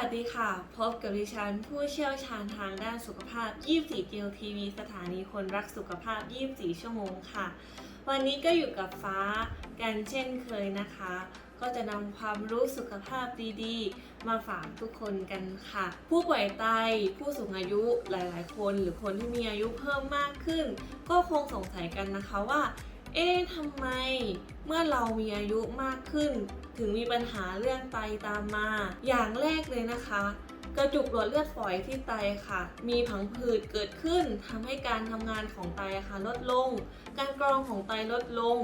ัสดีค่ะ พบกับดิฉัน ผู้เชี่ยวชาญทางด้านสุขภาพ 24เกลทีวีสถานีคนรักสุขภาพ 24 ชั่วโมงค่ะ วันนี้ก็อยู่กับฟ้ากันเช่นเคยนะคะ ก็จะนำความรู้สุขภาพดีๆ มาฝากทุกคนกันค่ะ ผู้ป่วยไต ผู้สูงอายุหลายๆ คน หรือคนที่มีอายุเพิ่มมากขึ้น ก็คงสงสัยกันนะคะว่า เอ๊ะทำไม เมื่อเรามีอายุมากขึ้น ถึงมีปัญหาเรื่องไตตามมา อย่างแรกเลยนะคะ กระจุกหลอดเลือดฝอยที่ไตค่ะ มีผังผืดเกิดขึ้นทำให้การทำงานของไตค่ะลดลง การกรองของไตลดลง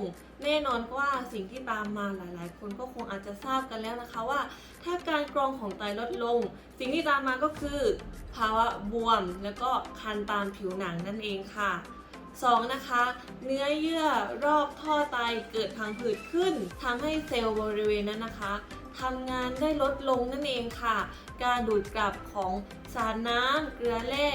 แน่นอนว่าสิ่งที่ตามมาหลาย ๆ คนก็คงอาจจะทราบกันแล้วนะคะว่า ถ้าการกรองของไตลดลง สิ่งที่ตามมาก็คือ ภาวะบวม แล้วก็คันตามผิวหนังนั่นเองค่ะ 2. นะคะ เนื้อเยื่อรอบท่อไตเกิดพังผืดขึ้นทำให้เซลล์บริเวณนั้นนะคะทำงานได้ลดลงนั่นเองค่ะ การดูดกลับของสารน้ำเกลือแร่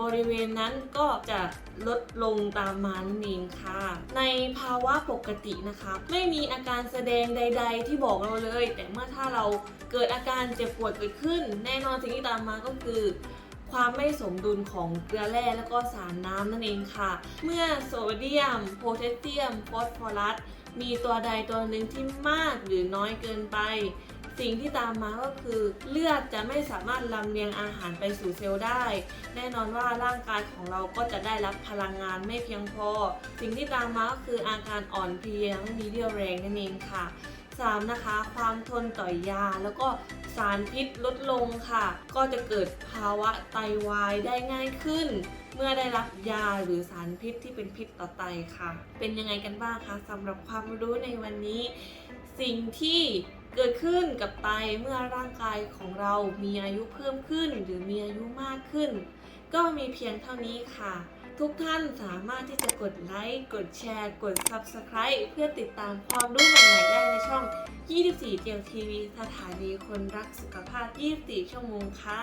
บริเวณนั้นก็จะลดลงตามมานั่นเองค่ะ ในภาวะปกตินะคะ ไม่มีอาการแสดงใด ๆ ที่บอกเราเลย แต่เมื่อถ้าเราเกิดอาการเจ็บปวดเกิดขึ้น แน่นอนสิ่งที่ตามมาก็คือ ความไม่สมดุลของเกลือแร่แล้วก็สารน้ำนั่นเองค่ะ เมื่อโซเดียม โพแทสเซียม ฟอสฟอรัส มีตัวใดตัวหนึ่งที่มากหรือน้อยเกินไป สิ่งที่ตามมาก็คือ เลือดจะไม่สามารถลำเลียงอาหารไปสู่เซลล์ได้ แน่นอนว่าร่างกายของเราก็จะได้รับพลังงานไม่เพียงพอ สิ่งที่ตามมาก็คืออาการอ่อนเพลียไม่มีเรี่ยวแรงนั่นเองค่ะ 3. นะคะ ความทนต่อยาแล้วก็ สารพิษลดลงค่ะ ก็จะเกิดภาวะไตวายได้ง่ายขึ้น เมื่อได้รับยาหรือสารพิษที่เป็นพิษต่อไตค่ะ เป็นยังไงกันบ้างคะสำหรับความรู้ในวันนี้ สิ่งที่เกิดขึ้นกับไตเมื่อร่างกายของเรามีอายุเพิ่มขึ้น หรือมีอายุมากขึ้น ก็มีเพียงเท่านี้ค่ะ ทุกท่านสามารถที่จะกดไลค์ กดแชร์ กด Subscribe เพื่อติดตามความรู้ใหม่ๆได้ในช่อง 24เจียวทีวีสถานีคนรักสุขภาพ 24 ชั่วโมงค่ะ